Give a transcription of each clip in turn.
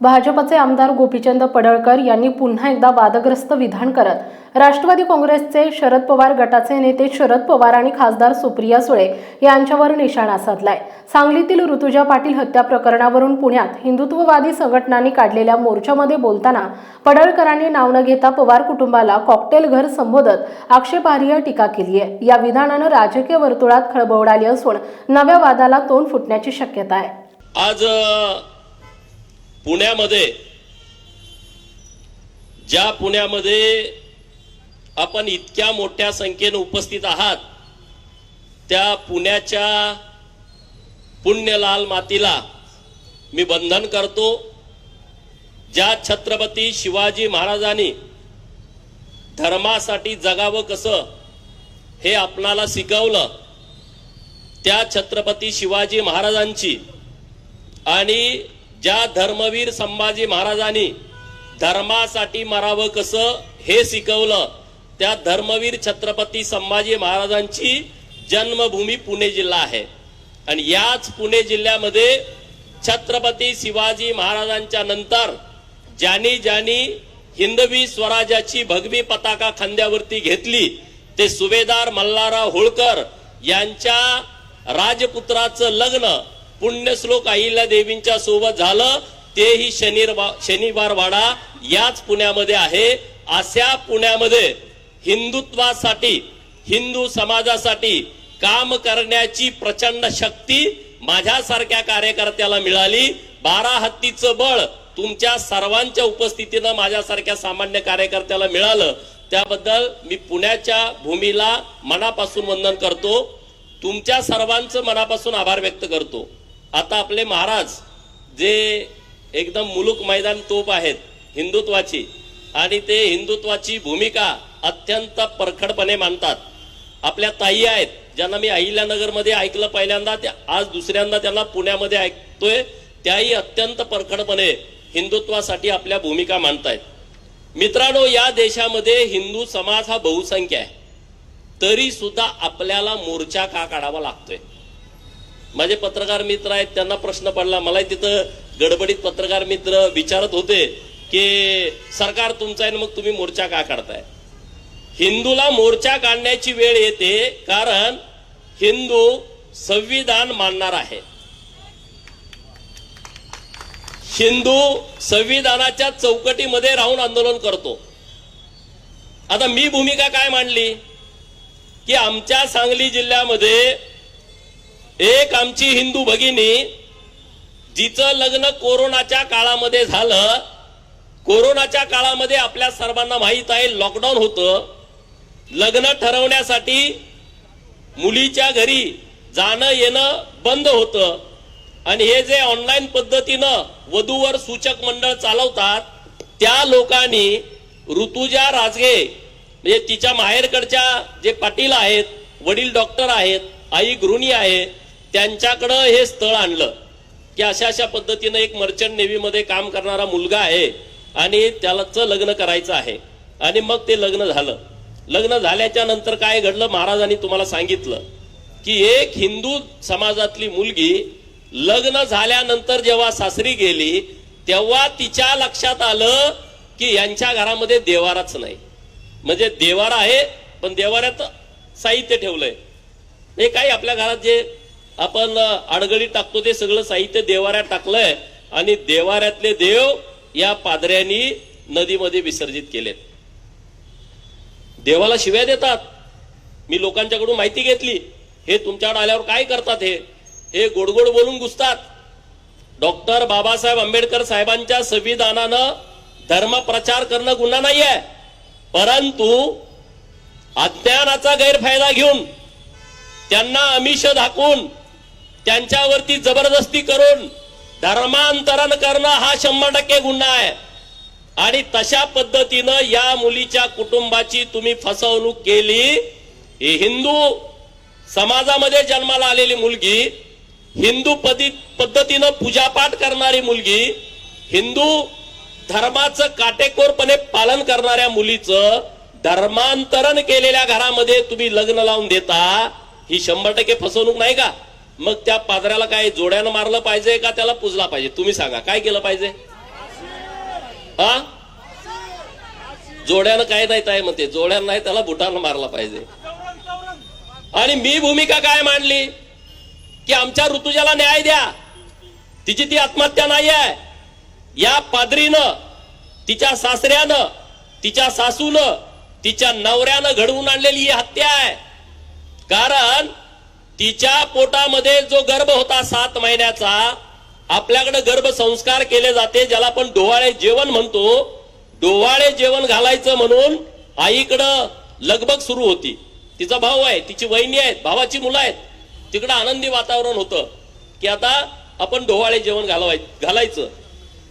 भाजपचे आमदार गोपीचंद पडळकर यांनी पुन्हा एकदा वादग्रस्त विधान करत राष्ट्रवादी काँग्रेसचे शरद पवार गटाचे नेते शरद पवार आणि खासदार सुप्रिया सुळे यांच्यावर निशाणा साधलाय. सांगलीतील ऋतुजा पाटील हत्या प्रकरणावरून पुण्यात हिंदुत्ववादी संघटनांनी काढलेल्या मोर्चामध्ये बोलताना पडळकरांनी नाव न घेता पवार कुटुंबाला कॉकटेल घर संबोधत आक्षेपार्ह टीका केली आहे. या विधानानं राजकीय वर्तुळात खळबवडाली असून नव्या वादाला तोंड फुटण्याची शक्यता आहे. आज पुण्यामध्ये ज्या पुण्यामध्ये आपण इतक्या मोठ्या संख्येनं उपस्थित आहात त्या पुण्याच्या पुण्यलाल मातीला मी बंधन करतो. ज्या छत्रपती शिवाजी महाराजांनी धर्मासाठी जगावं कसं हे आपणाला शिकवलं त्या छत्रपती शिवाजी महाराजांची आणि ज्या धर्मवीर संभाजी महाराजांनी धर्मासाठी मरावं कसं हे शिकवलं त्या धर्मवीर छत्रपती संभाजी महाराजांची जन्मभूमी पुणे जिल्हा आहे. आणि याच पुणे जिल्ह्यामध्ये छत्रपती शिवाजी महाराजांच्या नंतर ज्यांनी ज्यांनी हिंदवी स्वराज्याची भगवी पताका खांद्यावरती घेतली ते सुभेदार मल्हारराव होळकर यांच्या राजपुत्राचं लग्न पुण्यश्लोक अहिल्या देवींच्या सोबत झालं तेही शनिवार शनिवार वाडा याच पुण्यामध्ये आहे. अशा पुण्यामध्ये हिंदुत्वासाठी हिंदू समाजासाठी काम करण्याची प्रचंड शक्ती माझ्यासारख्या कार्यकर्त्याला मिळाली. बारा हत्तीचं बळ तुमच्या सर्वांच्या उपस्थितीनं माझ्यासारख्या सामान्य कार्यकर्त्याला मिळालं. त्याबद्दल मी पुण्याच्या भूमीला मनापासून वंदन करतो. तुमच्या सर्वांचं मनापासून आभार व्यक्त करतो. आता आपले महाराज जे एकदम मुलुक मैदान तोप आहेत हिंदुत्वाची आणि ते हिंदुत्वाची भूमिका अत्यंत परखडपणे मानतात. आपल्या ताई आहेत ज्यांना मी अहिल्यानगरमध्ये ऐकलं पहिल्यांदा त्या आज दुसऱ्यांदा त्यांना पुण्यामध्ये ऐकतोय त्याही अत्यंत परखडपणे हिंदुत्वासाठी आपल्या भूमिका मांडतायत मित्रांनो या देशामध्ये हिंदू समाज हा बहुसंख्य आहे. तरी सुद्धा आपल्याला मोर्चा का काढावा लागतोय? माझे पत्रकार मित्र आहेत त्यांना प्रश्न पडला. मलाही तिथं गडबडीत पत्रकार मित्र विचारत होते की सरकार तुमचं आहे ना मग तुम्ही मोर्चा का काढताय? हिंदूला मोर्चा काढण्याची वेळ येते कारण हिंदू संविधान मानणार आहे. हिंदू संविधानाच्या चौकटीमध्ये राहून आंदोलन करतो. आता मी भूमिका काय मांडली? की आमच्या सांगली जिल्ह्यामध्ये एक आमची हिंदू भगिनी जिचं लग्न कोरोनाच्या काळामध्ये झालं कोरोनाच्या काळामध्ये आपल्या सर्वांना माहीत आहे लॉकडाऊन होतं. लग्न ठरवण्यासाठी मुलीच्या घरी जाणं येणं बंद होतं. आणि हे जे ऑनलाईन पद्धतीनं वधूवर सूचक मंडळ चालवतात त्या लोकांनी ऋतुजा राजगे म्हणजे तिच्या माहेरकडच्या जे पाटील आहेत वडील डॉक्टर आहेत आई गृहिणी आहे त्यांच्याकडं हे स्थळ आणलं. की अशा अशा पद्धतीनं एक मर्चंट नेव्हीमध्ये काम करणारा मुलगा आहे आणि त्यालाच लग्न करायचं आहे. आणि मग ते लग्न झालं. लग्न झाल्याच्यानंतर काय घडलं? महाराजांनी तुम्हाला सांगितलं की एक हिंदू समाजातली मुलगी लग्न झाल्यानंतर जेव्हा सासरी गेली तेव्हा तिच्या लक्षात आलं की यांच्या घरामध्ये देवाराच नाही. म्हणजे देवारा आहे पण देवाऱ्यात साहित्य ठेवलंय. हे काही आपल्या घरात जे आपण अडगळी टाकतो ते सगळं साहित्य देवाऱ्यात टाकलंय आणि देवाऱ्यातले देव या पादऱ्यांनी नदीमध्ये विसर्जित केलेत. देवाला शिव्या देतात. मी लोकांच्याकडून माहिती घेतली. हे तुमच्याकडे आल्यावर काय करतात हे? हे गोडगोड बोलून घुसतात. डॉक्टर बाबासाहेब आंबेडकर साहेबांच्या संविधानानं धर्मप्रचार करणं गुन्हा नाही आहे परंतु अज्ञानाचा गैरफायदा घेऊन त्यांना आमिष दाखवून त्यांच्यावरती जबरदस्ती करून धर्मांतरण करणं हा शंभर टक्के गुन्हा आहे. आणि तशा पद्धतीनं या मुलीच्या कुटुंबाची तुम्ही फसवणूक केली ही हिंदू समाजामध्ये जन्माला आलेली मुलगी हिंदू पदी पद्धतीनं पूजापाठ करणारी मुलगी हिंदू धर्माचं काटेकोरपणे पालन करणाऱ्या मुलीचं धर्मांतरण केलेल्या घरामध्ये तुम्ही लग्न लावून देता ही शंभर टक्के फसवणूक नाही का? मग त्या पादऱ्याला काय जोड्यानं मारलं पाहिजे का त्याला पुजला पाहिजे? तुम्ही सांगा काय केलं पाहिजे? हा? जोड्यानं काय नाही काय म्हणते जोड्यानं नाही त्याला बुटानं मारला पाहिजे. आणि मी भूमिका काय मांडली? की आमच्या ऋतुजाला न्याय द्या. तिची ती आत्महत्या नाही आहे या पादरीनं तिच्या सासऱ्यानं तिच्या सासूनं तिच्या नवऱ्यानं घडवून आणलेली ही हत्या आहे. कारण तिच्या पोटामध्ये जो गर्भ होता सात महिन्याचा आपल्याकडे गर्भसंस्कार केले जाते ज्याला आपण डोवाळे जेवण म्हणतो. डोवाळे जेवण घालायचं म्हणून आईकडं लगबग सुरू होती. तिचा भाऊ आहे तिची वहिनी आहेत भावाची मुलं आहेत. तिकडं आनंदी वातावरण होतं. की आता आपण डोवाळे जेवण घालवाय घालायचं.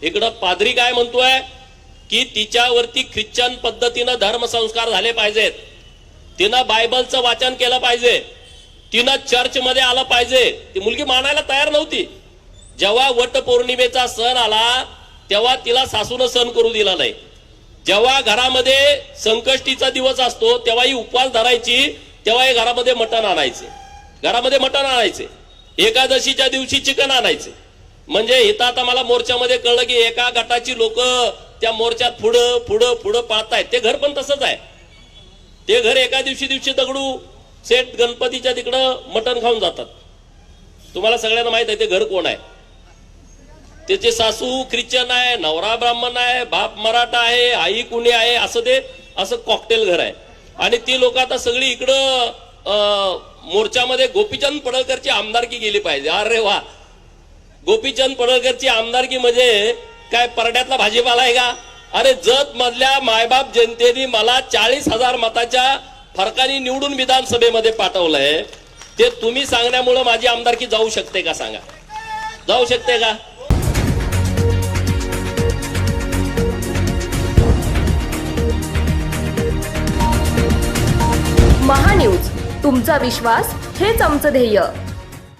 इकडं पादरी काय म्हणतोय? की तिच्यावरती ख्रिश्चन पद्धतीनं धर्मसंस्कार झाले पाहिजेत. तिनं बायबलचं वाचन केलं पाहिजे. तिनं चर्चमध्ये आलं पाहिजे. ती मुलगी मानायला तयार नव्हती. जेव्हा वटपौर्णिमेचा सण आला तेव्हा तिला सासून सण करू दिला नाही. जेव्हा घरामध्ये संकष्टीचा दिवस असतो तेव्हा ही उपवास धरायची तेव्हा हे घरामध्ये मटण आणायचे. घरामध्ये मटण आणायचे. एकादशीच्या दिवशी चिकन आणायचे. म्हणजे इथं आता मला मोर्चामध्ये कळलं की एका गटाची लोक त्या मोर्चात पुढं पुढं पुढं आहेत ते घर पण तसंच आहे. ते घर एका दिवशी दिवशी दगडू सेट गणपतीच्या तिकडं मटण खाऊन जातात. तुम्हाला सगळ्यांना माहीत आहे ते घर कोण आहे? त्याचे सासू ख्रिश्चन आहे नवरा ब्राह्मण आहे बाप मराठा आहे आई कुणी आहे असं ते असं कॉकटेल घर आहे. आणि ती लोक आता सगळी इकडं मोर्चामध्ये गोपीचंद पडळकरची आमदारकी गेली पाहिजे. अरे वा! गोपीचंद पडळकरची आमदारकी म्हणजे काय परड्यातला भाजीपाला आहे का? अरे जत मधल्या मायबाप जनतेने मला चाळीस हजार मताच्या फरकाने निवडून विधानसभेमध्ये पाठवलंय. ते तुम्ही सांगण्यामुळे माझी आमदारकी जाऊ शकते का सांगा? जाऊ शकते का? महान्यूज तुमचा विश्वास हेच आमचं ध्येय.